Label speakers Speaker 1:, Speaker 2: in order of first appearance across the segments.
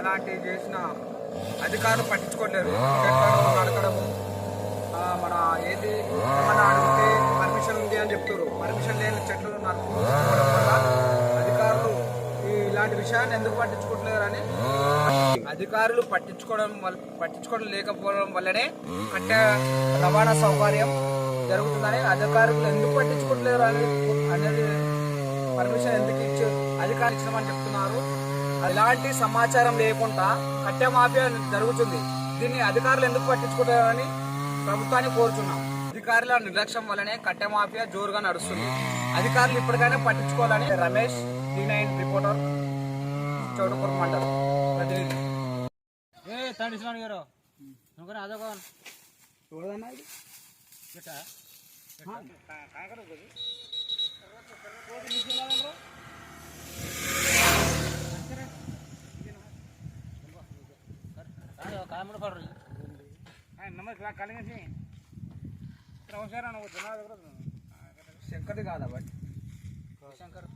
Speaker 1: అలాంటివి చేసిన అధికారులు పట్టించుకోలేరు అడగడము మన ఏది మన అడిగితే పర్మిషన్ ఉంది అని చెప్తారు పర్మిషన్ లేని చెట్లు నాకు ఇలాంటి విషయాన్ని ఎందుకు పట్టించుకుంటున్నారు అని అధికారులు పట్టించుకోవడం వల్ల పట్టించుకోవడం లేకపోవడం వల్లనే కట్ట రవాణా సౌకర్యం జరుగుతుందని అధికారులు ఎందుకు పట్టించుకోవట్లేరు అని అనేది పర్మిషన్ ఎందుకు ఇచ్చి అధికారులు ఇచ్చామని చెప్తున్నారు. అలాంటి సమాచారం లేకుండా కట్టె మాఫియా జరుగుతుంది. దీన్ని అధికారులు ఎందుకు పట్టించుకుంటారని ప్రభుత్వాన్ని కోరుచున్నాం. అధికారుల నిర్లక్ష్యం వల్లనే కట్టె మాఫియా జోరుగా నడుస్తుంది. అధికారులు ఇప్పటికైనా పట్టించుకోవాలని రమేష్ టీ నైన్ రిపోర్టర్. మండలం ప్రతినిధి
Speaker 2: ఏ తండ్రి గారు. నువ్వు అదొక
Speaker 1: చూడదన్నా ఇది?
Speaker 2: కాయముడు పడరు
Speaker 1: నమస్తే కలిసి శంకర్ది కాదా బట్ శంకర్.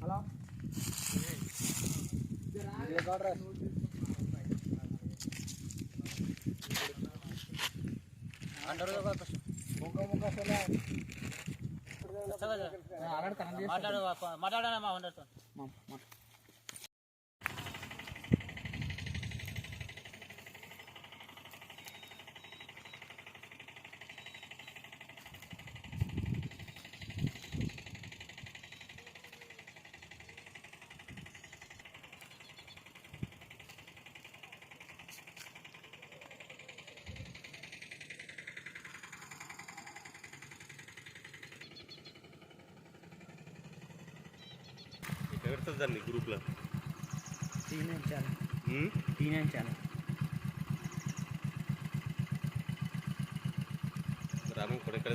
Speaker 1: హలో
Speaker 2: అంటారు మాట్లాడు మాట్లాడానా మా ఉండదు
Speaker 3: ఎక్కడ పెడతారు దాన్ని గ్రూప్లో ఉమ్? గ్రామం కూడా ఎక్కడ